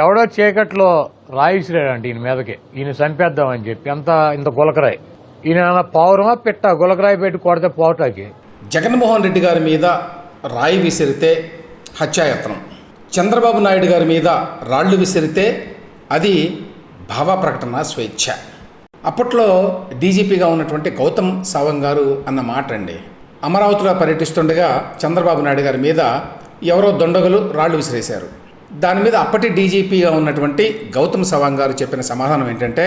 ఎవడో చీకట్లో రాయి ఈయన మీదకి. ఈయన చంపేద్దామని చెప్పి. అంత ఇంత గులకరాయి. ఈయన పావురమా పౌరమా పిట్ట? గులకరాయి పెట్టి కొడితే పోవటాకి జగన్మోహన్ రెడ్డి గారి మీద రాయి విసిరితే హత్యాయత్నం. చంద్రబాబు నాయుడు గారి మీద రాళ్ళు విసిరితే అది భావ ప్రకటన స్వేచ్ఛ. అప్పట్లో డీజీపీగా ఉన్నటువంటి గౌతమ్ సావంగ్ గారు అన్న మాట అండి. అమరావతిలో పర్యటిస్తుండగా చంద్రబాబు నాయుడు గారి మీద ఎవరో దొండగులు రాళ్ళు విసిరేశారు. దాని మీద అప్పటి డీజీపీగా ఉన్నటువంటి గౌతమ్ సవాంగ్ గారు చెప్పిన సమాధానం ఏంటంటే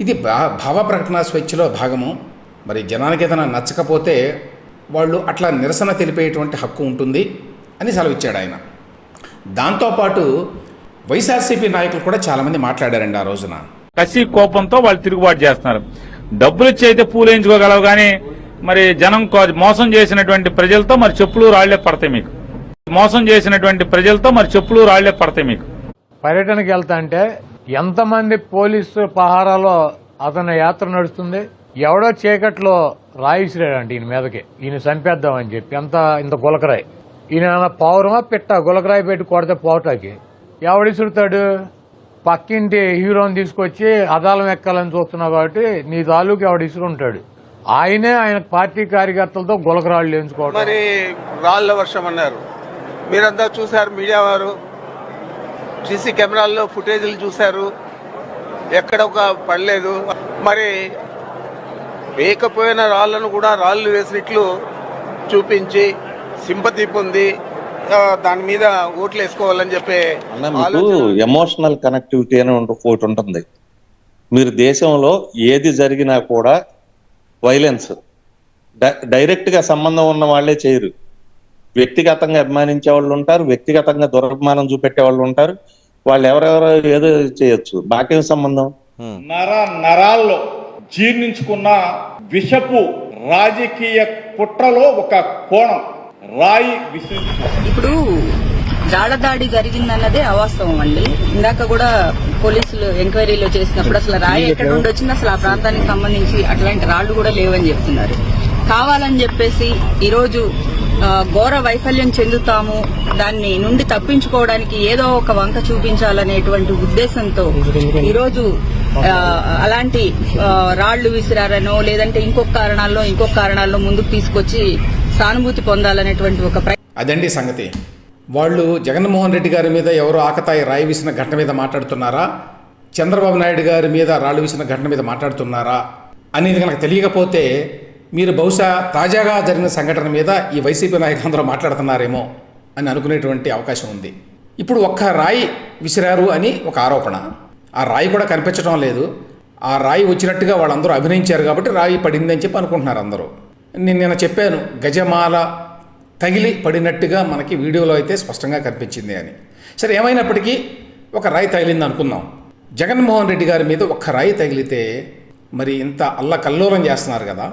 ఇది భా భావ ప్రకటన స్వేచ్ఛలో భాగము. మరి జనానికి ఏదైనా నచ్చకపోతే వాళ్ళు అట్లా నిరసన తెలిపేటువంటి హక్కు ఉంటుంది అని సెలవిచ్చాడు ఆయన. దాంతోపాటు వైఎస్ఆర్సీపీ నాయకులు కూడా చాలామంది మాట్లాడారండి ఆ రోజున. కసి కోపంతో వాళ్ళు తిరుగుబాటు చేస్తున్నారు. డబ్బులు ఇచ్చి అయితే పూలేయించుకోగలవు కానీ మరి జనం మోసం చేసినటువంటి ప్రజలతో మరి చెప్పులు రాళ్ళే పడతాయి మీకు. మోసం చేసినటువంటి ప్రజలతో మరి చెప్పులు రాళ్ళే పడతాయి మీకు. పర్యటనకి వెళ్తా అంటే ఎంతమంది పోలీసు పహారాలో అతని యాత్ర నడుస్తుంది? ఎవడో చీకట్లో రాయి విసిరాడంట ఈయన మీదకి. ఈయన చంపేద్దామని చెప్పి. ఎంత ఇంత గులకరాయి. ఈయన పౌరమా పిట్ట? గులకరాయి పెట్టి కొడితే పోటాకి ఎవడు విసురుతాడు పక్కింటి హీరోని తీసుకొచ్చి అదాలం ఎక్కాలని చూస్తున్నావు కాబట్టి నీ తాలూకు ఎవడు విసురుంటాడు ఆయనే ఆయన పార్టీ కార్యకర్తలతో గులకరాళ్ళు వేయించుకోవడం మరి రాళ్ళ వర్షం అన్నారు. మీరంతా చూశారు మీడియా వారు. సీసీ కెమెరాల్లో ఫుటేజీలు చూశారు. ఎక్కడ ఒక పడలేదు. మరి వేయకపోయిన రాళ్ళను కూడా రాళ్ళు వేసినట్లు చూపించి సింపతి పొంది దాని మీద ఓట్లు వేసుకోవాలని చెప్పే ఎమోషనల్ కనెక్టివిటీ అని ఒకటి ఉంటుంది. మీరు దేశంలో ఏది జరిగినా కూడా వైలెన్స్ డైరెక్ట్గా సంబంధం ఉన్న వాళ్ళే చేయరు. వ్యక్తిగతంగా అభిమానించే వాళ్ళు ఉంటారు వ్యక్తిగతంగా దురభిమానం చూపెట్టే వాళ్ళు ఉంటారు. వాళ్ళు ఎవరెవరో ఏదో చేయొచ్చు. బాకేం సంబంధం? నర నరాల్లో జీర్ణించుకున్న విషపు రాజకీయ కుట్రలో ఒక కోణం. రాయి ఇప్పుడు దాడి జరిగిందన్నదే అవాస్తవం అండి. ఇందాక కూడా పోలీసులు ఎంక్వైరీలో చేసినప్పుడు అసలు రాయి ఎక్కడ నుండి వచ్చింది? అసలు ఆ ప్రాంతానికి సంబంధించి అట్లాంటి రాళ్ళు కూడా లేవని చెప్తున్నారు. కావాలని చెప్పేసి ఈరోజు ఘోర వైఫల్యం చెందుతాము. దాన్ని నుండి తప్పించుకోవడానికి ఏదో ఒక వంక చూపించాలనేటువంటి ఉద్దేశంతో ఈరోజు అలాంటి రాళ్ళు విసిరారనో లేదంటే ఇంకొక కారణాల్లో ఇంకొక కారణాల్లో ముందుకు తీసుకొచ్చి సానుభూతి పొందాలనేటువంటి ఒక ప్రయత్నం. అదండి సంగతి. వాళ్ళు జగన్మోహన్ రెడ్డి గారి మీద ఎవరో ఆకతాయి రాయి విసిన ఘటన మీద మాట్లాడుతున్నారా? చంద్రబాబు నాయుడు గారి మీద రాళ్ళు విసిన ఘటన మీద మాట్లాడుతున్నారా? అనేది కనుక తెలియకపోతే మీరు బహుశా తాజాగా జరిగిన సంఘటన మీద ఈ వైసీపీ నాయకులందరూ మాట్లాడుతున్నారేమో అని అనుకునేటువంటి అవకాశం ఉంది. ఇప్పుడు ఒక్క రాయి విసిరారు అని ఒక ఆరోపణ. ఆ రాయి కూడా కనిపించడం లేదు. ఆ రాయి వచ్చినట్టుగా వాళ్ళందరూ అభినయించారు కాబట్టి రాయి పడింది అని చెప్పి అనుకుంటున్నారు అందరూ. నేను నిన్న చెప్పాను గజమాల తగిలి పడినట్టుగా మనకి వీడియోలో అయితే స్పష్టంగా కనిపించింది అని. సరే ఏమైనప్పటికీ ఒక రాయి తగిలింది అనుకుందాం. జగన్మోహన్ రెడ్డి గారి మీద ఒక్క రాయి తగిలితే మరి ఇంత అల్లకల్లోలం చేస్తున్నారు కదా.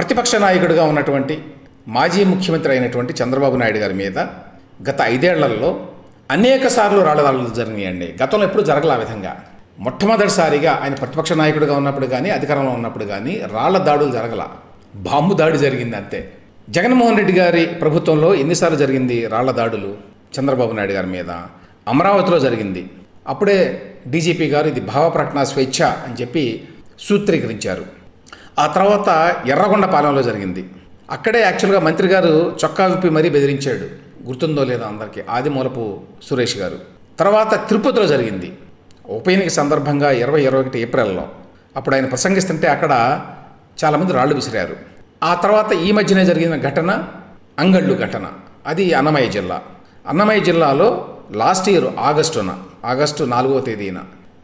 ప్రతిపక్ష నాయకుడిగా ఉన్నటువంటి మాజీ ముఖ్యమంత్రి అయినటువంటి చంద్రబాబు నాయుడు గారి మీద గత ఐదేళ్ళలో అనేక సార్లు రాళ్ళదాడులు జరిగినాయండి. గతంలో ఎప్పుడు జరగల ఆ విధంగా. మొట్టమొదటిసారిగా ఆయన ప్రతిపక్ష నాయకుడిగా ఉన్నప్పుడు కానీ అధికారంలో ఉన్నప్పుడు కానీ రాళ్ళ దాడులు జరగల. బాంబు దాడి జరిగింది అంతే. జగన్మోహన్ రెడ్డి గారి ప్రభుత్వంలో ఎన్నిసార్లు జరిగింది రాళ్ళ దాడులు చంద్రబాబు నాయుడు గారి మీద? అమరావతిలో జరిగింది. అప్పుడే డీజీపీ గారు ఇది భావ ప్రకటన స్వేచ్ఛ అని చెప్పి సూత్రీకరించారు. ఆ తర్వాత ఎర్రగొండపాలెంలో జరిగింది. అక్కడే యాక్చువల్గా మంత్రి గారు చొక్కా విప్పి మరీ బెదిరించాడు. గుర్తుందో లేదో అందరికీ. ఆదిమూలపు సురేష్ గారు. తర్వాత తిరుపతిలో జరిగింది. ఉప ఎన్నిక సందర్భంగా ఇరవై ఇరవై ఒకటి ఏప్రిల్లో. అప్పుడు ఆయన ప్రసంగిస్తుంటే అక్కడ చాలామంది రాళ్ళు విసిరారు. ఆ తర్వాత ఈ మధ్యనే జరిగిన ఘటన అంగళ్ళు ఘటన. అది అన్నమయ్య జిల్లా. అన్నమయ్య జిల్లాలో లాస్ట్ ఇయర్ ఆగస్టున ఆగస్టు నాలుగవ తేదీన.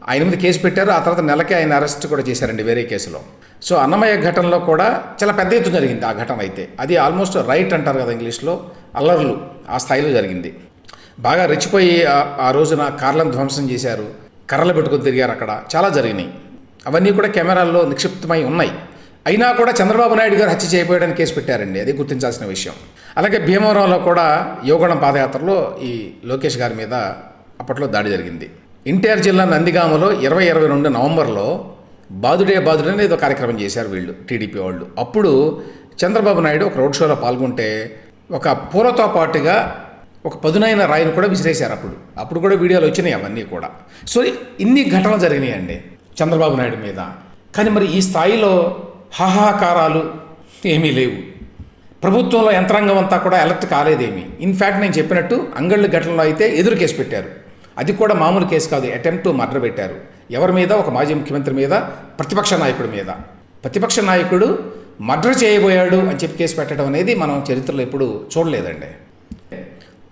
ఆయన మీద కేసు పెట్టారు. ఆ తర్వాత నెలకే ఆయన అరెస్ట్ కూడా చేశారండి వేరే కేసులో. సో అన్నమయ్య ఘటనలో కూడా చాలా పెద్ద ఎత్తున జరిగింది ఆ ఘటన అయితే. అది ఆల్మోస్ట్ రైట్ అంటారు కదా ఇంగ్లీష్లో అల్లర్లు ఆ స్థాయిలో జరిగింది. బాగా రెచ్చిపోయి ఆ- రోజున కార్లను ధ్వంసం చేశారు కర్రలు పెట్టుకుని తిరిగారు అక్కడ. చాలా జరిగినాయి. అవన్నీ కూడా కెమెరాల్లో నిక్షిప్తమై ఉన్నాయి. అయినా కూడా చంద్రబాబు నాయుడు గారు హత్య చేయబోయడానికి కేసు పెట్టారండి అది గుర్తించాల్సిన విషయం. అలాగే భీమవరంలో కూడా యోగణం పాదయాత్రలో ఈ లోకేష్ గారి మీద అప్పట్లో దాడి జరిగింది. ఎన్టీఆర్ జిల్లా నందిగామలో ఇరవై ఇరవై రెండు నవంబర్లో బాదుడే బాదుడే అనేది ఒక కార్యక్రమం చేశారు వీళ్ళు టీడీపీ వాళ్ళు. అప్పుడు చంద్రబాబు నాయుడు ఒక రోడ్ షోలో పాల్గొంటే ఒక పూలతో పాటుగా ఒక పదునైన రాయిని కూడా విసిరేశారు అప్పుడు. అప్పుడు కూడా వీడియోలు వచ్చినాయి అవన్నీ కూడా. సో ఇన్ని ఘటనలు జరిగినాయండి చంద్రబాబు నాయుడు మీద. కానీ మరి ఈ స్థాయిలో హాహాకారాలు ఏమీ లేవు. ప్రభుత్వంలో యంత్రాంగం అంతా కూడా అలర్ట్ కాలేదేమి? ఇన్ఫ్యాక్ట్ నేను చెప్పినట్టు అంగళ్ళు ఘటనలో అయితే ఎదురు కేసు పెట్టారు. అది కూడా మామూలు కేసు కాదు. అటెంప్ట్ టు మర్డర్ పెట్టారు. ఎవరి మీద? ఒక మాజీ ముఖ్యమంత్రి మీద ప్రతిపక్ష నాయకుడి మీద. ప్రతిపక్ష నాయకుడు మర్డర్ చేయబోయాడు అని చెప్పి కేసు పెట్టడం అనేది మనం చరిత్రలో ఎప్పుడు చూడలేదండి.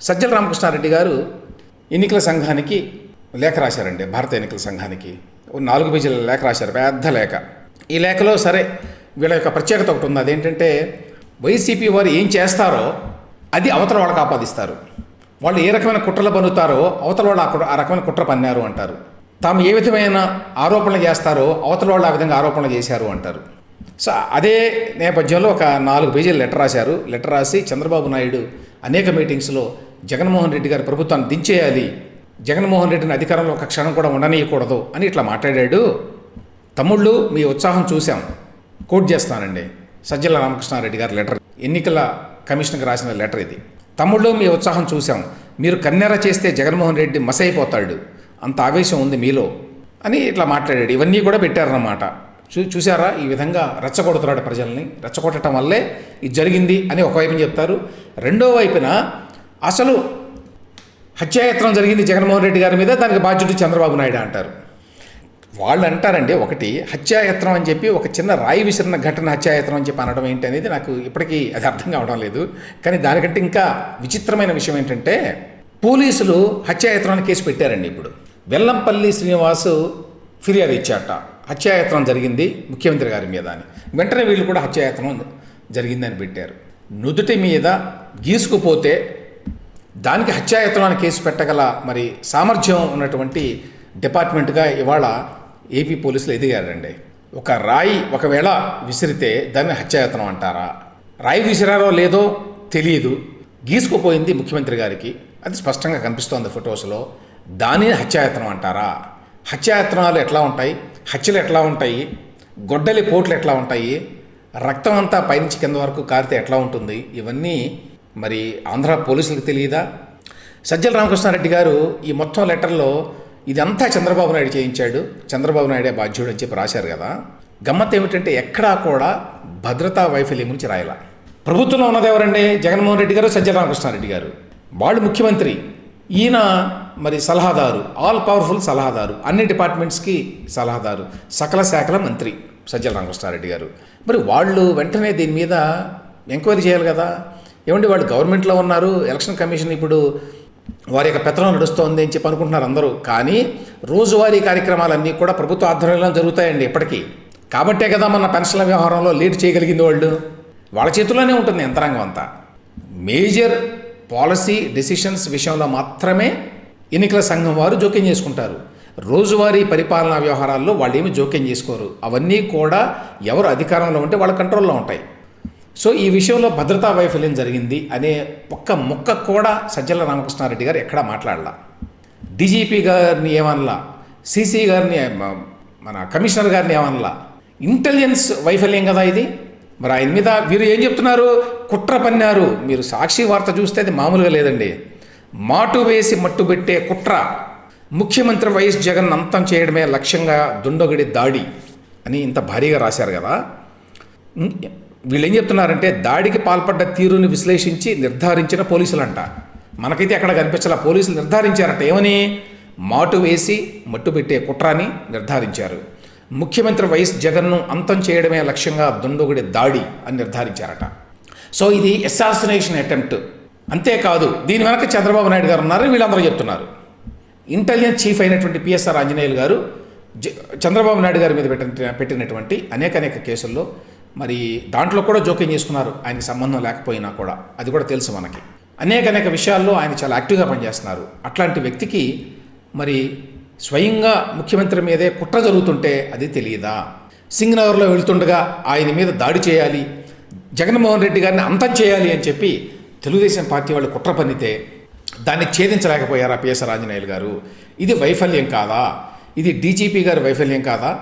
సజ్జల రామకృష్ణారెడ్డి గారు ఎన్నికల సంఘానికి లేఖ రాశారండి. భారత ఎన్నికల సంఘానికి. ఓ నాలుగు పేజీల లేఖ రాశారు. పెద్ద లేఖ. ఈ లేఖలో సరే వీళ్ళ యొక్క ప్రత్యేకత ఒకటి ఉంది. అదేంటంటే వైసీపీ వారు ఏం చేస్తారో అది అవతల వాళ్ళకి ఆపాదిస్తారు. వాళ్ళు ఏ రకమైన కుట్రలు పన్నుతారో అవతల వాళ్ళు ఆ ఆ రకమైన కుట్ర పన్నారు అంటారు. తాము ఏ విధమైన ఆరోపణలు చేస్తారో అవతల వాళ్ళు ఆ విధంగా ఆరోపణలు చేశారు అంటారు. సో అదే నేపథ్యంలో ఒక నాలుగు పేజీలు లెటర్ రాశారు. లెటర్ రాసి చంద్రబాబు నాయుడు అనేక మీటింగ్స్లో జగన్మోహన్ రెడ్డి గారి ప్రభుత్వాన్ని దించేయాలి జగన్మోహన్ రెడ్డిని అధికారంలో ఒక క్షణం కూడా ఉండనీయకూడదు అని ఇట్లా మాట్లాడాడు. తమ్ముళ్ళు మీ ఉత్సాహం చూశాం. కోట్ చేస్తానండి. సజ్జల రామకృష్ణారెడ్డి గారి లెటర్. ఎన్నికల కమిషన్కి రాసిన లెటర్ ఇది. తమ్ముళ్ళు మీ ఉత్సాహం చూశాం. మీరు కన్నెర చేస్తే జగన్మోహన్ రెడ్డి మసైపోతాడు. అంత ఆవేశం ఉంది మీలో. అని ఇట్లా మాట్లాడాడు. ఇవన్నీ కూడా పెట్టారన్నమాట. చూ చూసారా ఈ విధంగా రెచ్చగొడుతున్నాడు ప్రజల్ని. రెచ్చగొట్టడం వల్లే ఇది జరిగింది అని ఒకవైపు చెప్తారు. రెండో వైపున అసలు హత్యాయత్నం జరిగింది జగన్మోహన్ రెడ్డి గారి మీద దానికి బాధ్యుడు చంద్రబాబు నాయుడు అంటారు. వాళ్ళు అంటారండి ఒకటి హత్యాయత్నం అని చెప్పి ఒక చిన్న రాయి విసిరిన ఘటన హత్యాయత్నం అని చెప్పి అనడం ఏంటి అనేది నాకు ఇప్పటికీ అది అర్థం కావడం లేదు. కానీ దానికంటే ఇంకా విచిత్రమైన విషయం ఏంటంటే పోలీసులు హత్యాయత్నాన్ని కేసు పెట్టారండి ఇప్పుడు. వెల్లంపల్లి శ్రీనివాసు ఫిర్యాదు ఇచ్చాట. హత్యాయత్నం జరిగింది ముఖ్యమంత్రి గారి మీద అని. వెంటనే వీళ్ళు కూడా హత్యాయత్నం జరిగిందని పెట్టారు. నుదుటి మీద గీసుకుపోతే దానికి హత్యాయత్నాన్ని కేసు పెట్టగల మరి సామర్థ్యం ఉన్నటువంటి డిపార్ట్మెంట్గా ఇవాళ ఏపీ పోలీసులు ఎదిగారండి. ఒక రాయి ఒకవేళ విసిరితే దాన్ని హత్యాయత్నం అంటారా? రాయి విసిరారో లేదో తెలియదు గీసుకుపోయింది ముఖ్యమంత్రి గారికి. అది స్పష్టంగా కనిపిస్తోంది ఫొటోస్లో. దానిని హత్యాయత్నం అంటారా? హత్యాయత్నాలు ఎట్లా ఉంటాయి? హత్యలు ఎట్లా ఉంటాయి? గొడ్డలి పోట్లు ఎట్లా ఉంటాయి? రక్తం అంతా పైనుంచి కింద వరకు కారితే ఎట్లా ఉంటుంది? ఇవన్నీ మరి ఆంధ్ర పోలీసులకు తెలియదా? సజ్జల రామకృష్ణారెడ్డి గారు ఈ మొత్తం లెటర్లో ఇదంతా చంద్రబాబు నాయుడు చేయించాడు. చంద్రబాబు నాయుడే బాధ్యుడు అని చెప్పి రాశారు కదా. గమ్మత్ ఏమిటంటే ఎక్కడా కూడా భద్రతా వైఫల్యం గురించి రాయాల. ప్రభుత్వంలో ఉన్నది ఎవరండి? జగన్మోహన్ రెడ్డి గారు సజ్జల రామకృష్ణారెడ్డి గారు. వాళ్ళు ముఖ్యమంత్రి. ఈయన మరి సలహాదారు. ఆల్ పవర్ఫుల్ సలహాదారు. అన్ని డిపార్ట్మెంట్స్కి సలహాదారు. సకల శాఖల మంత్రి సజ్జల రామకృష్ణారెడ్డి గారు. మరి వాళ్ళు వెంటనే దీని మీద ఎంక్వైరీ చేయాలి కదా. ఏమండి వాళ్ళు గవర్నమెంట్లో ఉన్నారు. ఎలక్షన్ కమిషన్ ఇప్పుడు వారి యొక్క పెత్తనం నడుస్తోంది అని చెప్పి అనుకుంటున్నారు అందరూ. కానీ రోజువారీ కార్యక్రమాలన్నీ కూడా ప్రభుత్వ ఆధ్వర్యంలో జరుగుతాయండి ఇప్పటికీ. కాబట్టే కదా మన పెన్షన్ల వ్యవహారంలో లీడ్ చేయగలిగింది వాళ్ళు. వాళ్ళ చేతుల్లోనే ఉంటుంది యంత్రాంగం అంతా. మేజర్ పాలసీ డెసిషన్స్ విషయంలో మాత్రమే ఎన్నికల సంఘం వారు జోక్యం చేసుకుంటారు. రోజువారీ పరిపాలనా వ్యవహారాల్లో వాళ్ళు ఏమి జోక్యం చేసుకోరు. అవన్నీ కూడా ఎవరు అధికారంలో ఉంటే వాళ్ళ కంట్రోల్లో ఉంటాయి. సో ఈ విషయంలో భద్రతా వైఫల్యం జరిగింది అనే ఒక్క ముక్క కూడా సజ్జల రామకృష్ణారెడ్డి గారు ఎక్కడా మాట్లాడలా. డీజీపీ గారిని ఏమనలా? సీసీ గారిని మన కమిషనర్ గారిని ఏమనలా? ఇంటెలిజెన్స్ వైఫల్యం కదా ఇది. మరి ఆయన మీద వీరు ఏం చెప్తున్నారు? కుట్ర పన్నారు. మీరు సాక్షి వార్త చూస్తే అది మామూలుగా లేదండి. మాటు వేసి మట్టు పెట్టే కుట్ర. ముఖ్యమంత్రి వైఎస్ జగన్ అంతం చేయడమే లక్ష్యంగా దుండగుడి దాడి అని ఇంత భారీగా రాశారు కదా. వీళ్ళు ఏం చెప్తున్నారంటే దాడికి పాల్పడ్డ తీరుని విశ్లేషించి నిర్ధారించిన పోలీసులంట. మనకైతే అక్కడ కనిపించాల పోలీసులు నిర్ధారించారట. ఏమని? మాటు వేసి మట్టు పెట్టే కుట్రాని నిర్ధారించారు. ముఖ్యమంత్రి వైఎస్ జగన్ను అంతం చేయడమే లక్ష్యంగా దుండగుడి దాడి అని నిర్ధారించారట. సో ఇది అసాసినేషన్ అటెంప్ట్ అంతేకాదు దీని వెనక చంద్రబాబు నాయుడు గారు ఉన్నారు వీళ్ళందరూ చెప్తున్నారు. ఇంటెలిజెన్స్ చీఫ్ అయినటువంటి పిఎస్ఆర్ ఆంజనేయులు గారు చంద్రబాబు నాయుడు గారి మీద పెట్టిన పెట్టినటువంటి అనేక అనేక కేసుల్లో మరి దాంట్లో కూడా జోక్యం చేసుకున్నారు. ఆయనకి సంబంధం లేకపోయినా కూడా. అది కూడా తెలుసు మనకి. అనేక అనేక విషయాల్లో ఆయన చాలా యాక్టివ్గా పనిచేస్తున్నారు. అట్లాంటి వ్యక్తికి మరి స్వయంగా ముఖ్యమంత్రి మీదే కుట్ర జరుగుతుంటే అది తెలియదా? సింగనగర్లో వెళ్తుండగా ఆయన మీద దాడి చేయాలి జగన్మోహన్ రెడ్డి గారిని అంతం చేయాలి అని చెప్పి తెలుగుదేశం పార్టీ వాళ్ళు కుట్ర పన్నితే దాన్ని ఛేదించలేకపోయారా పిఎస్ ఆంజనేయులు గారు? ఇది వైఫల్యం కాదా? ఇది డీజీపీ గారి వైఫల్యం కాదా?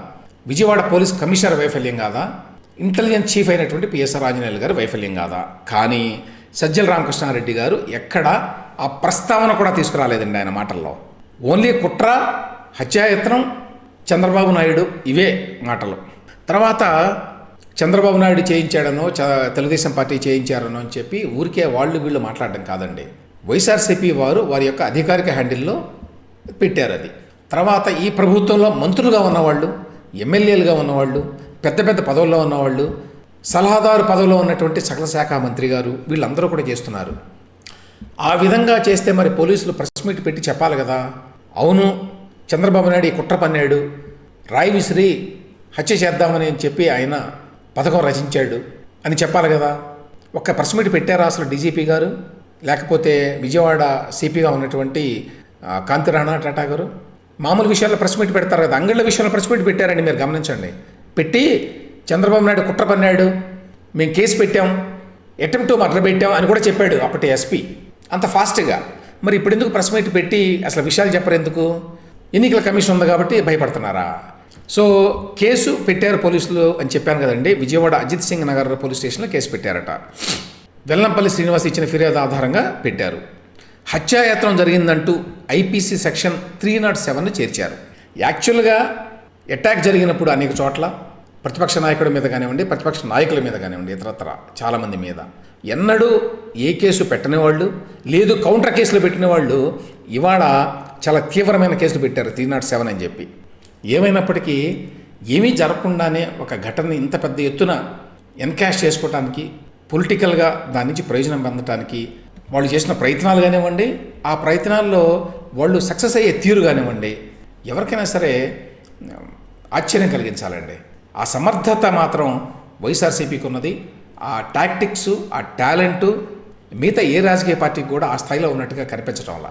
విజయవాడ పోలీస్ కమిషనర్ వైఫల్యం కాదా? ఇంటెలిజెన్స్ చీఫ్ అయినటువంటి పిఎస్ఆర్ ఆంజనేయులు గారు వైఫల్యం కాదా? కానీ సజ్జల రామకృష్ణారెడ్డి గారు ఎక్కడ ఆ ప్రస్తావన కూడా తీసుకురాలేదండి ఆయన మాటల్లో. ఓన్లీ కుట్ర హత్యాయత్నం చంద్రబాబు నాయుడు ఇవే మాటలు. తర్వాత చంద్రబాబు నాయుడు చేయించాడనో చ తెలుగుదేశం పార్టీ చేయించారనో అని చెప్పి ఊరికే వాళ్ళు వీళ్ళు మాట్లాడడం కాదండి. వైఎస్ఆర్సీపీ వారు వారి యొక్క అధికారిక హ్యాండిల్లో పెట్టారు అది. తర్వాత ఈ ప్రభుత్వంలో మంత్రులుగా ఉన్నవాళ్ళు ఎమ్మెల్యేలుగా ఉన్నవాళ్ళు పెద్ద పెద్ద పదవుల్లో ఉన్నవాళ్ళు సలహాదారు పదవిలో ఉన్నటువంటి సకల శాఖ మంత్రి గారు వీళ్ళందరూ కూడా చేస్తున్నారు. ఆ విధంగా చేస్తే మరి పోలీసులు ప్రెస్ మీట్ పెట్టి చెప్పాలి కదా. అవును చంద్రబాబు నాయుడు ఈ కుట్ర పన్నాడు. రాయి విసిరి హత్య చేద్దామని చెప్పి ఆయన పథకం రచించాడు అని చెప్పాలి కదా. ఒక్క ప్రెస్ మీట్ పెట్టారా అసలు డీజీపీ గారు? లేకపోతే విజయవాడ సిపిగా ఉన్నటువంటి కాంతి రాణా టాటా గారు? మామూలు విషయాల్లో ప్రెస్ మీట్ పెడతారు కదా అంగళ్ళ విషయంలో ప్రెస్ మీట్ పెట్టారండి మీరు గమనించండి. పెట్టి చంద్రబాబు నాయుడు కుట్ర పన్నాడు. మేము కేసు పెట్టాం. అటెంప్ట్ టు మర్డర్ పెట్టాం అని కూడా చెప్పాడు అప్పటి ఎస్పీ. అంత ఫాస్ట్గా. మరి ఇప్పుడు ఎందుకు ప్రెస్ మీట్ పెట్టి అసలు విషయాలు చెప్పరు ఎందుకు? ఎన్నికల కమిషన్ ఉంది కాబట్టి భయపడుతున్నారా? సో కేసు పెట్టారు పోలీసులు అని చెప్పాను కదండి. విజయవాడ అజిత్ సింగ్ నగర్ పోలీస్ స్టేషన్లో కేసు పెట్టారట. వెల్లంపల్లి శ్రీనివాస్ ఇచ్చిన ఫిర్యాదు ఆధారంగా పెట్టారు. హత్యాయత్నం జరిగిందంటూ IPC section three not seven చేర్చారు. యాక్చువల్గా అటాక్ జరిగినప్పుడు అనేక చోట్ల ప్రతిపక్ష నాయకుడి మీద కానివ్వండి ప్రతిపక్ష నాయకుల మీద కానివ్వండి ఇతరత్ర చాలామంది మీద. ఎన్నడూ ఏ కేసు పెట్టని వాళ్ళు లేదు కౌంటర్ కేసులు పెట్టిన వాళ్ళు ఇవాళ చాలా తీవ్రమైన కేసులు పెట్టారు త్రీ నాట్ సెవెన్ అని చెప్పి. ఏమైనప్పటికీ ఏమీ జరగకుండానే ఒక ఘటన ఇంత పెద్ద ఎత్తున ఎన్కాష్ చేసుకోవడానికి పొలిటికల్గా దాని నుంచి ప్రయోజనం పొందడానికి వాళ్ళు చేసిన ప్రయత్నాలు కానివ్వండి ఆ ప్రయత్నాల్లో వాళ్ళు సక్సెస్ అయ్యే తీరు కానివ్వండి ఎవరికైనా సరే ఆశ్చర్యం కలిగించాలండి. ఆ సమర్థత మాత్రం వైఎస్ఆర్సీపీకి ఉన్నది ఆ టాక్టిక్స్ ఆ టాలెంటు మిగతా ఏ రాజకీయ పార్టీకి కూడా ఆ స్థాయిలో ఉన్నట్టుగా కనిపించడం వల్ల.